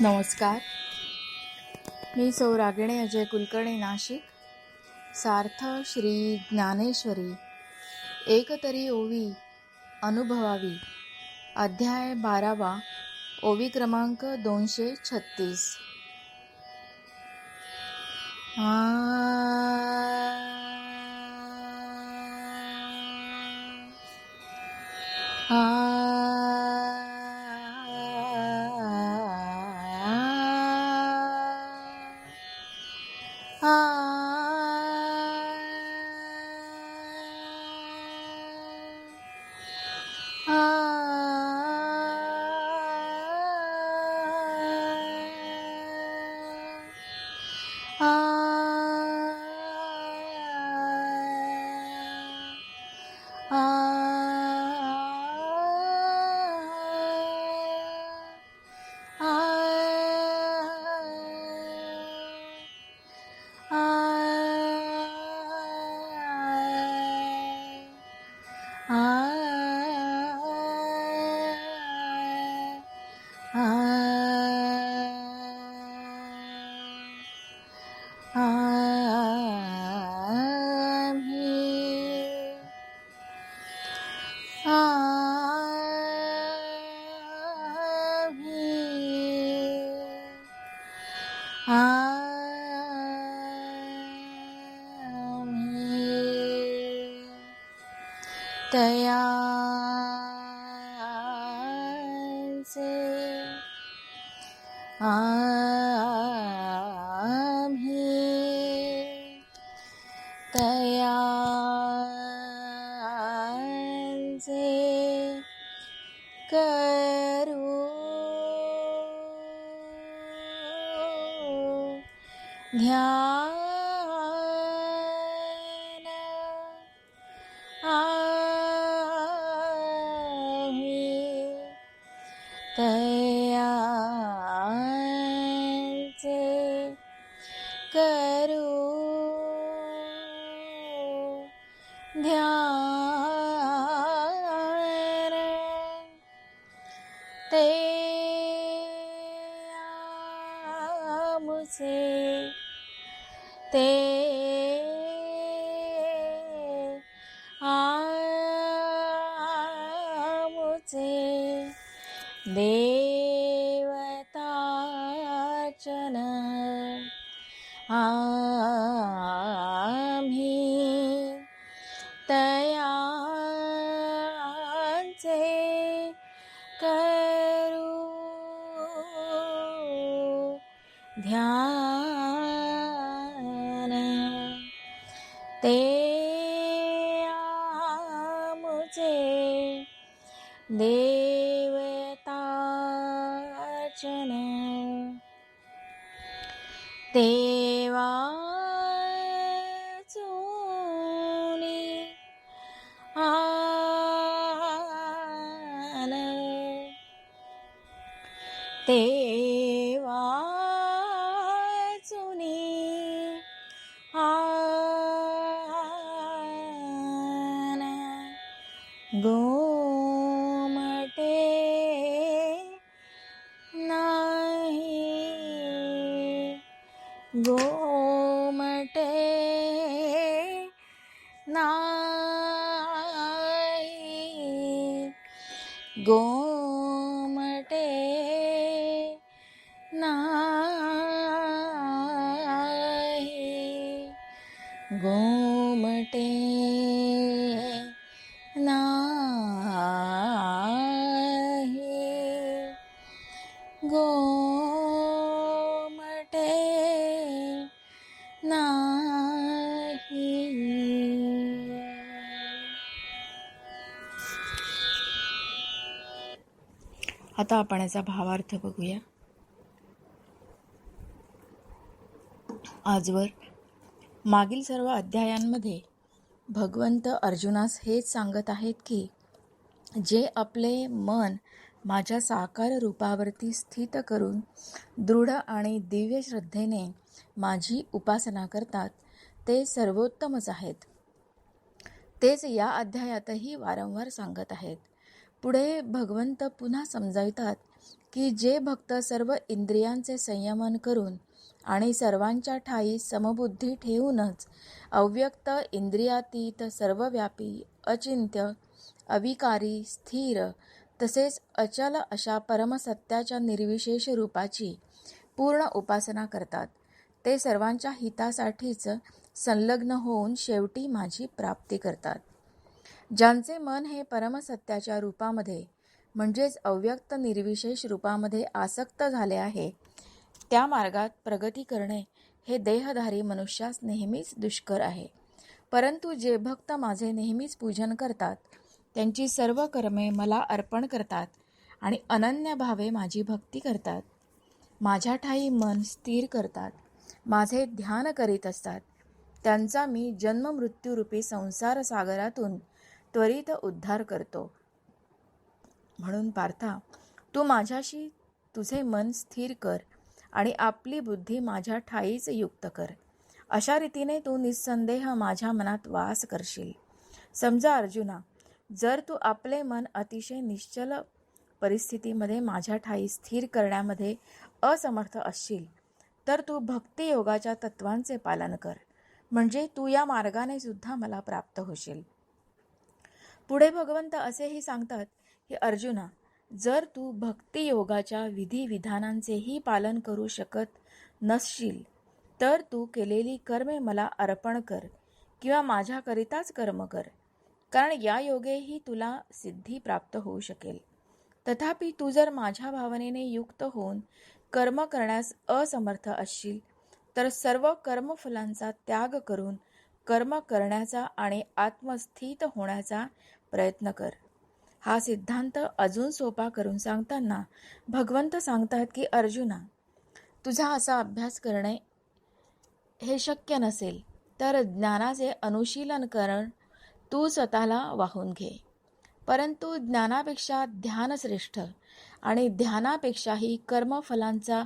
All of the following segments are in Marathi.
नमस्कार. मी सौरागिणे अजय कुलकर्णी नाशिक. सार्थ श्री ज्ञानेश्वरी. एकतरी ओवी अनुभवावी. अध्याय बारावा. ओवी क्रमांक दोनशे छत्तीस. तया आम्ही ते आता आपण याचा भावार्थ बघूया. आजवर मागील सर्व अध्यायांमध्ये भगवंत अर्जुनास हेच सांगत आहेत की जे आपले मन माझ्या साकार रूपावरती स्थित करून दृढ आणि दिव्य श्रद्धेने माझी उपासना करतात ते सर्वोत्तमच आहेत. तेच या अध्यायातही वारंवार सांगत आहेत. पुढे भगवंत पुन्हा समजावितात की जे भक्त सर्व इंद्रियांचे संयमन करून आणि सर्वांच्या ठाई समबुद्धी ठेवूनच अव्यक्त इंद्रियातीत सर्वव्यापी अचिंत्य अविकारी स्थिर तसेच अचल अशा परमसत्याच्या निर्विशेष रूपाची पूर्ण उपासना करतात. ते सर्वांच्या हितासाठीच संलग्न होऊन शेवटी माझी प्राप्ती करतात. ज्यांचे मन हे परमसत्याच्या रूपामध्ये म्हणजेच अव्यक्त निर्विशेष रूपामध्ये आसक्त झाले आहे त्या मार्गात प्रगती करणे हे देहधारी मनुष्यास नेहमीच दुष्कर आहे. परंतु जे भक्त माझे नेहमीच पूजन करतात त्यांची सर्व कर्मे मला अर्पण करतात आणि अनन्य भावे माझी भक्ती करतात. माझ्या ठाई मन स्थिर करतात माझे ध्यान करीत असतात. त्यांचा मी जन्ममृत्यूरूपी संसार सागरातून त्वरित उद्धार करतो. म्हणून पार्था तू माझ्याशी तुझे मन स्थिर कर आणि आपली बुद्धी माझ्या ठाईच युक्त कर. अशा रीतीने तू निस्संदेह माझ्या मनात वास करशील. समजा अर्जुना जर तू आपले मन अतिशय निश्चल परिस्थितीमध्ये माझ्या ठाई स्थिर करण्यामध्ये असमर्थ असशील तर तू भक्तियोगाच्या तत्वांचे पालन कर. म्हणजे तू या मार्गाने सुद्धा मला प्राप्त होशील. पुढे भगवंत असेही सांगतात की अर्जुना जर तू भक्तियोगाच्या विधिविधानांचेही पालन करू शकत नसशील तर तू केलेली कर्मे मला अर्पण कर किंवा माझ्याकरिताच कर्म कर कारण या योगेही तुला सिद्धी प्राप्त होऊ शकेल. तथापि तू जर माझ्या भावनेने युक्त होऊन कर्म करण्यास असमर्थ असशील तर सर्व कर्मफलांचा त्याग करून कर्म करण्याचा आणि आत्मस्थित होण्याचा प्रयत्न कर. हा सिद्धांत अजून सोपा करून सांगताना भगवंत सांगतात की अर्जुना तुझा असा अभ्यास करणे हे शक्य नसेल तर ज्ञानाचे अनुशीलन करण तू स्वतःला वाहून घे. परंतु ज्ञानापेक्षा ध्यान श्रेष्ठ आणि ध्यानापेक्षाही कर्मफलांचा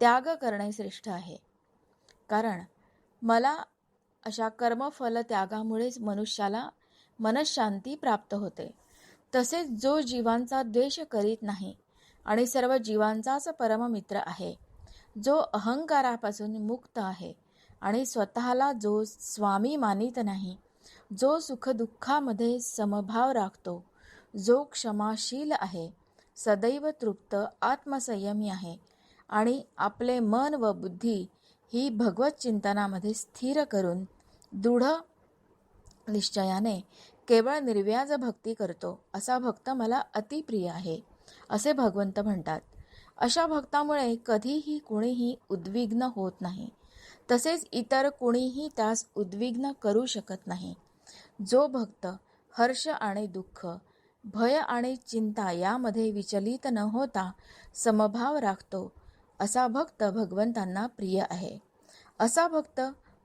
त्याग करणे श्रेष्ठ आहे. कारण मला अशा कर्मफल त्यागामुळेच मनुष्याला मनशांती प्राप्त होते. तसेच जो जीवांचा द्वेष करीत नाही आणि सर्व जीवांचाच परममित्र आहे जो अहंकारापासून मुक्त आहे आणि स्वतःला जो स्वामी मानित नाही जो सुखदुःखामध्ये समभाव राखतो जो क्षमाशील आहे सदैव तृप्त आत्मसंयमी आहे आणि आपले मन व बुद्धी ही भगवत चिंतनामध्ये स्थिर करून दृढ निश्चयाने केवळ निर्व्याज भक्ती करतो असा भक्त मला अतिप्रिय आहे असे भगवंत म्हणतात. अशा भक्तामुळे कधीही कुणीही उद्विग्न होत नाही. तसेच इतर कुणीही त्यास उद्विग्न करू शकत नाही. जो भक्त हर्ष आणि दुःख भय आणि चिंता यामध्ये विचलित न होता समभाव राखतो असा भक्त भगवंतांना प्रिय आहे. असा भक्त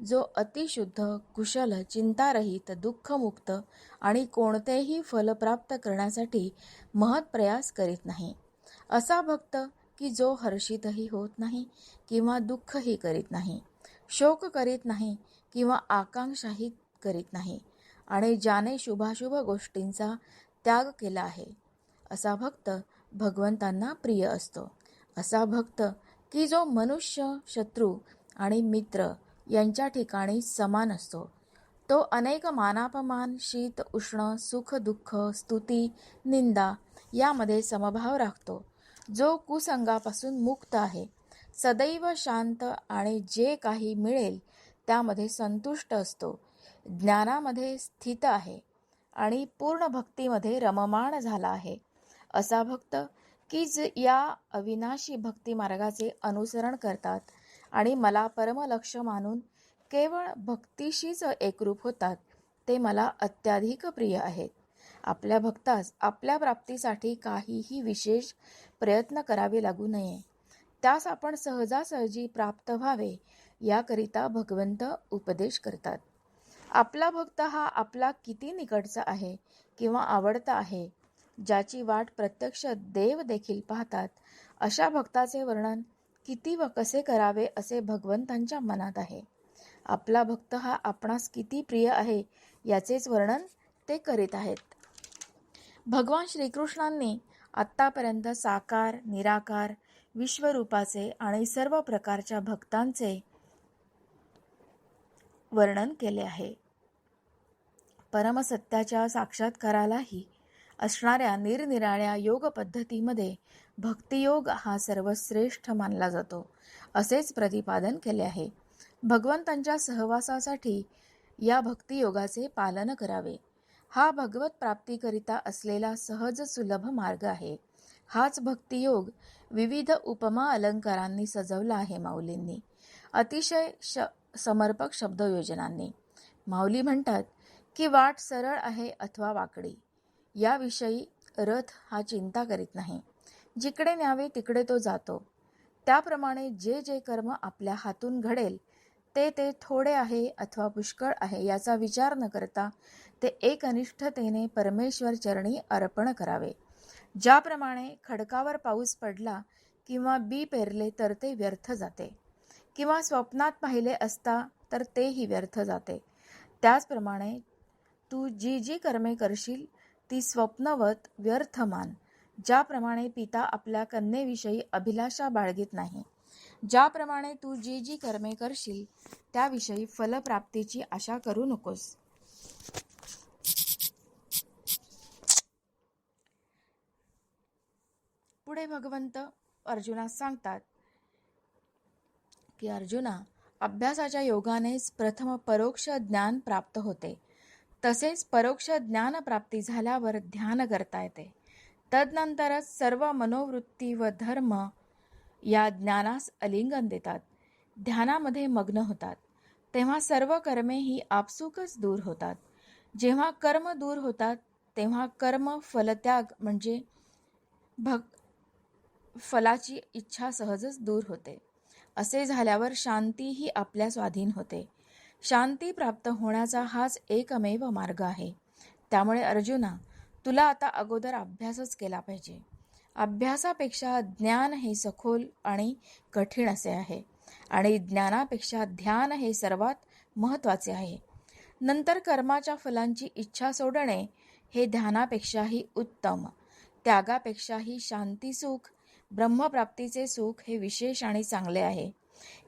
जो अतिशुद्ध कुशल चिंतारहित दुःखमुक्त आणि कोणतेही फल प्राप्त करण्यासाठी महत् प्रयास करीत नाही. असा भक्त की जो हर्षितही होत नाही किंवा दुःखही करीत नाही शोक करीत नाही किंवा आकांक्षाही करीत नाही आणि ज्याने शुभाशुभ गोष्टींचा त्याग केला आहे असा भक्त भगवंतांना प्रिय असतो. असा भक्त की जो मनुष्य शत्रू आणि मित्र यांच्या ठिकाणी समान असतो. तो अनेक मानापमान शीत उष्ण सुख दुःख स्तुती निंदा यामध्ये समभाव राखतो. जो कुसंगापासून मुक्त आहे. सदैव शांत आणि जे काही मिळेल त्यामध्ये संतुष्ट असतो. ज्ञानामध्ये स्थित आहे आणि पूर्ण भक्तीमध्ये रममाण झाला आहे. असा भक्त की या अविनाशी भक्ती मार्गाचे अनुसरण करतात. आणि मला परमलक्ष मानून केवळ भक्तीशीच एकरूप होतात. ते मला अत्याधिक प्रिय आहेत. आपल्या भक्तास आपल्या प्राप्तीसाठी काहीही विशेष प्रयत्न करावे लागू नये. त्यास आपण सहजासहजी प्राप्त व्हावे याकरिता भगवंत उपदेश करतात. आपला भक्त हा आपला किती निकटचा आहे किंवा आवडता आहे ज्याची वाट प्रत्यक्ष देव देखील पाहतात अशा भक्ताचे वर्णन किती व कसे करावे असे भगवंतांच्या मनात आहे. आपला भक्त हा आपणास किती प्रिय आहे याचेच वर्णन ते करीत आहेत. भगवान श्रीकृष्णांनी आत्तापर्यंत साकार निराकार विश्वरूपाचे आणि सर्व प्रकारच्या भक्तांचे वर्णन केले आहे. परमसत्याच्या साक्षात्कारालाही असणाऱ्या निरनिराळ्या योग पद्धतीमध्ये भक्तियोग हा सर्वश्रेष्ठ मानला जातो. असेच प्रतिपादन केले आहे. भगवंतांच्या सहवासासाठी या भक्तियोगाचे पालन करावे. हा भगवत प्राप्तीकरिता असलेला सहज सुलभ मार्ग आहे. हाच भक्तियोग विविध उपमा अलंकारांनी सजवला आहे माऊलींनी. अतिशय श समर्पक शब्दयोजनांनी. माऊली म्हणतात की वाट सरळ आहे अथवा वाकडी. याविषयी रथ हा चिंता करीत नाही. जिकडे न्यावे तिकडे तो जातो. त्याप्रमाणे जे जे कर्म आपल्या हातून घडेल ते ते थोडे आहे अथवा पुष्कळ आहे याचा विचार न करता ते एकनिष्ठतेने परमेश्वर चरणी अर्पण करावे. ज्याप्रमाणे खडकावर पाऊस पडला किंवा बी पेरले तर ते व्यर्थ जाते. किंवा स्वप्नात पाहिले असता तर तेही व्यर्थ जाते. त्याचप्रमाणे तू जी जी कर्मे करशील ती स्वप्नवत व्यर्थ मान. ज्याप्रमाणे पिता आपल्या कन्येविषयी अभिलाषा बाळगीत नाही. ज्याप्रमाणे तू जी जी कर्मे करशील त्याविषयी फलप्राप्तीची आशा करू नकोस. पुढे भगवंत अर्जुनास सांगतात की अर्जुना अभ्यासाच्या योगानेच प्रथम परोक्ष ज्ञान प्राप्त होते. तसेच परोक्ष ज्ञान प्राप्ती झाल्यावर ध्यान करता येते. तदनंतरच सर्व मनोवृत्ती व धर्म या ज्ञानास अलिंगन देतात. ध्यानामध्ये मग्न होतात. तेव्हा सर्व कर्मे ही आपसुकच दूर होतात. जेव्हा कर्म दूर होतात तेव्हा कर्म फलत्याग म्हणजे भग फलाची इच्छा सहजच दूर होते. असे झाल्यावर शांतीही आपल्या स्वाधीन होते. शांती प्राप्त होण्याचा हाच एकमेव मार्ग आहे. त्यामुळे अर्जुना तुला आता अगोदर अभ्यासच केला पाहिजे. अभ्यासापेक्षा ज्ञान हे सखोल आणि कठीण असे आहे. आणि ज्ञानापेक्षा ध्यान हे सर्वात महत्त्वाचे आहे. नंतर कर्माच्या फलांची इच्छा सोडणे हे ध्यानापेक्षाही उत्तम. त्यागापेक्षाही शांती सुख ब्रह्मप्राप्तीचे सुख हे विशेष आणि चांगले आहे.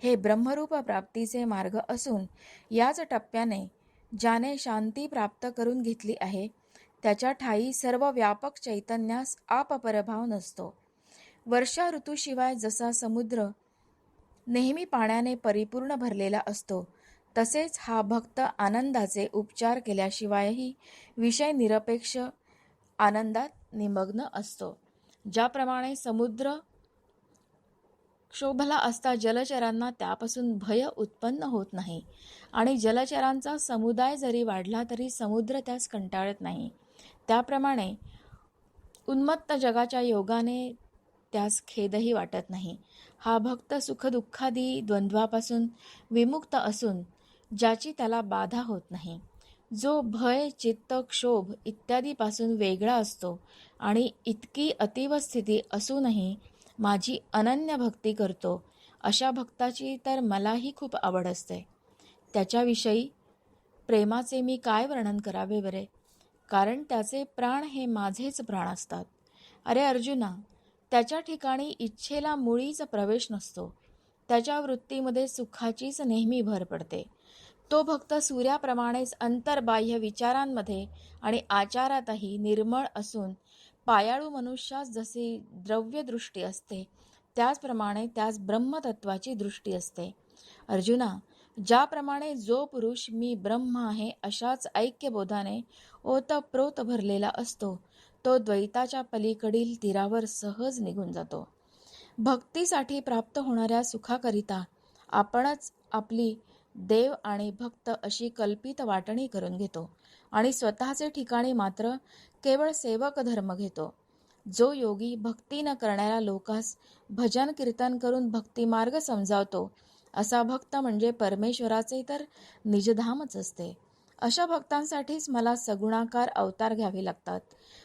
हे ब्रह्मरूप प्राप्तीचे मार्ग असून याच टप्प्याने ज्याने शांती प्राप्त करून घेतली आहे त्याच्या ठाई सर्व व्यापक चैतन्यास आपपरभाव नसतो. वर्षा ऋतूशिवाय जसा समुद्र नेहमी पाण्याने परिपूर्ण भरलेला असतो तसेच हा भक्त आनंदाचे उपचार केल्याशिवायही विषय निरपेक्ष आनंदात निमग्न असतो. ज्याप्रमाणे समुद्र क्षोभला असता जलचरांना त्यापासून भय उत्पन्न होत नाही आणि जलचरांचा समुदाय जरी वाढला तरी समुद्र त्यास कंटाळत नाही. त्याप्रमाणे उन्मत्त जगाच्या योगाने त्यास खेदही वाटत नाही. हा भक्त सुखदुःखादी द्वंद्वापासून विमुक्त असून ज्याची त्याला बाधा होत नाही. जो भय चित्त क्षोभ इत्यादीपासून वेगळा असतो आणि इतकी अतीव स्थिती असूनही माझी अनन्य भक्ती करतो अशा भक्ताची तर मलाही खूप आवड असते. त्याच्याविषयी प्रेमाचे मी काय वर्णन करावे बरे? कारण त्याचे प्राण हे माझेच प्राण असतात. अरे अर्जुना त्याच्या ठिकाणी इच्छेला मुळीच प्रवेश नसतो. त्याच्या वृत्तीमध्ये सुखाचीच नेहमी भर पडते. तो भक्त सूर्याप्रमाणेच अंतर्बाह्य विचारांमध्ये आणि आचारातही निर्मळ असून पायाळू मनुष्यास जशी द्रव्यदृष्टी असते त्याचप्रमाणे त्यास ब्रह्मतत्वाची दृष्टी असते. अर्जुना ज्याप्रमाणे जो पुरुष मी ब्रह्म आहे अशाच ऐक्यबोधाने ओतप्रोत भरलेला असतो. तो द्वैताच्या पलीकडील तीरावर सहज निघून जातो. भक्तीसाठी प्राप्त होणाऱ्या सुखाकरिता आपणच आपली देव आणि भक्त अशी कल्पित वाटणी करून घेतो आणि स्वतःचे ठिकाणी मात्र केवळ सेवक धर्म घेतो. जो योगी भक्ती न करणाऱ्या लोकास भजन कीर्तन करून भक्तिमार्ग समजावतो असा भक्त म्हणजे परमेश्वराचे तर निजधामच असते. अशा भक्तांसाठीच मला सगुणाकार अवतार घ्यावे लागतात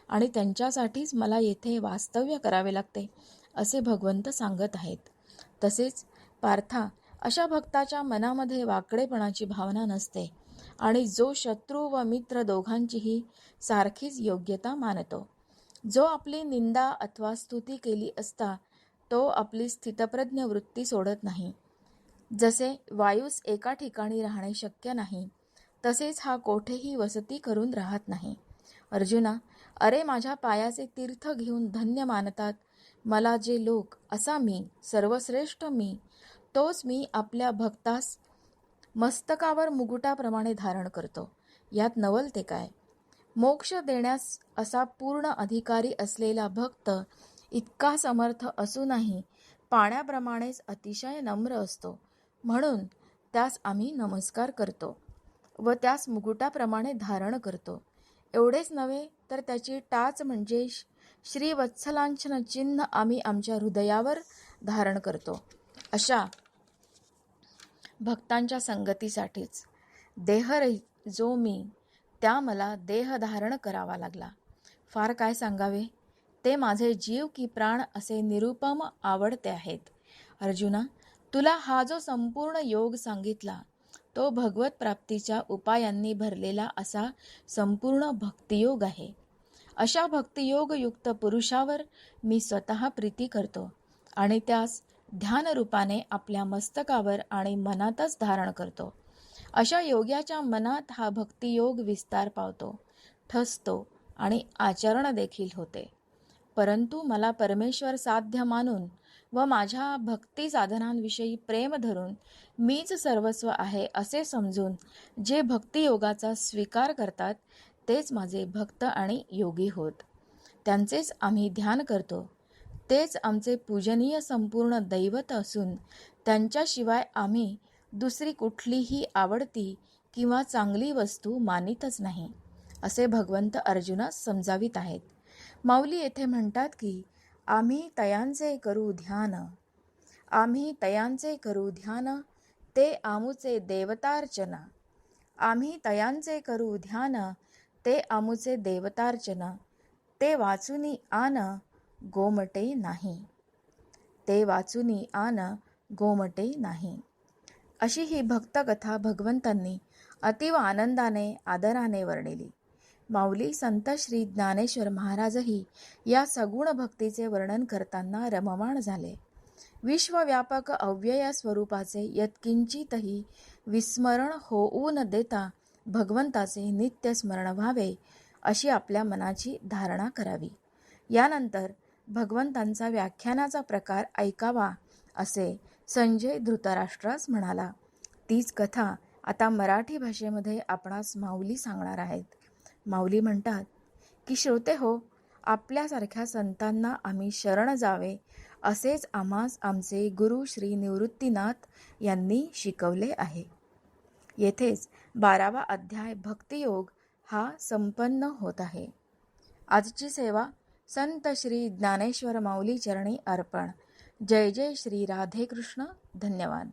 आणि त्यांच्यासाठीच मला येथे वास्तव्य करावे लागते असे भगवंत सांगत आहेत. तसेच पार्था अशा भक्ताच्या मनामध्ये वाकडेपणाची भावना नसते आणि जो शत्रू व मित्र दोघांचीही सारखीच योग्यता मानतो. जो आपली निंदा अथवा स्तुती केली असता तो आपली स्थितप्रज्ञ वृत्ती सोडत नाही. जसे वायूस एका ठिकाणी राहणे शक्य नाही तसेच हा कोठेही वसती करून राहत नाही. अर्जुना अरे माझ्या पायाचे तीर्थ घेऊन धन्य मानतात. मला जे लोक असा मी सर्वश्रेष्ठ मी तोच मी आपल्या भक्तास मस्तकावर मुकुटाप्रमाणे धारण करतो. यात नवलते काय? मोक्ष देण्यास असा पूर्ण अधिकारी असलेला भक्त इतका समर्थ असूनही पाण्याप्रमाणेच अतिशय नम्र असतो. म्हणून त्यास आम्ही नमस्कार करतो. व त्यास मुकुटाप्रमाणे धारण करतो. एवढेच नव्हे तर त्याची टाच म्हणजे श्रीवत्सलांछन चिन्ह आम्ही आमच्या हृदयावर धारण करतो. अशा भक्तांच्या संगतीसाठीच देहरहित जो मी त्या मला देह धारण करावा लागला. फार काय सांगावे? ते माझे जीव की प्राण असे निरुपम आवडते आहेत. अर्जुना तुला हा जो संपूर्ण योग सांगितला तो भगवत प्राप्तीच्या उपायांनी भरलेला असा संपूर्ण भक्तियोग आहे. अशा भक्तियोगयुक्त पुरुषावर मी स्वतः प्रीती करतो आणि त्यास ध्यानरूपाने आपल्या मस्तकावर आणि मनातच धारण करतो. अशा योग्याच्या मनात हा भक्तियोग विस्तार पावतो ठसतो आणि आचरण देखील होते. परंतु मला परमेश्वर साध्य मानून व माझ्या भक्ती साधनांविषयी प्रेम धरून मीच सर्वस्व आहे असे समजून जे भक्तियोगाचा स्वीकार करतात तेच माझे भक्त आणि योगी होत. त्यांचेच आम्ही ध्यान करतो. तेच आमचे पूजनीय संपूर्ण दैवत असून त्यांच्याशिवाय आम्ही दुसरी कुठलीही आवडती किंवा चांगली वस्तू मानितच नाही असे भगवंत अर्जुनास समजावित आहेत. माऊली येथे म्हणतात की आम्ही तयांचे करू ध्यान. आम्ही तयांचे करू ध्यान ते आमुचे देवतार्चन. आम्ही तयांचे करू ध्यान ते आमुचे देवतार्चन. ते वाचुनी आन गोमटे नाही. ते वाचुनी आन गोमटे नाही. अशी ही भक्तकथा भगवंतांनी अतीव आनंदाने आदराने वर्णिली. माऊली संत श्री ज्ञानेश्वर महाराजही या सगुण भक्तीचे वर्णन करताना रममाण झाले. विश्वव्यापक अव्यय स्वरूपाचे यत्किंचितही विस्मरण होऊ न देता भगवंताचे नित्य स्मरण व्हावे अशी आपल्या मनाची धारणा करावी. यानंतर भगवंतांचा व्याख्यानाचा प्रकार ऐकावा असे संजय धृतराष्ट्रास म्हणाला. तीच कथा आता मराठी भाषेमध्ये आपणास माऊली सांगणार आहेत. माऊली म्हणतात की श्रोते हो आपल्यासारख्या संतांना आम्ही शरण जावे असेच आम्हास आमचे गुरु श्री निवृत्तीनाथ यांनी शिकवले आहे. येथेच बारावा अध्याय भक्तियोग हा संपन्न होत आहे. आजची सेवा संत श्री ज्ञानेश्वर माऊली चरणी अर्पण. जय जय श्री राधे कृष्ण धन्यवाद.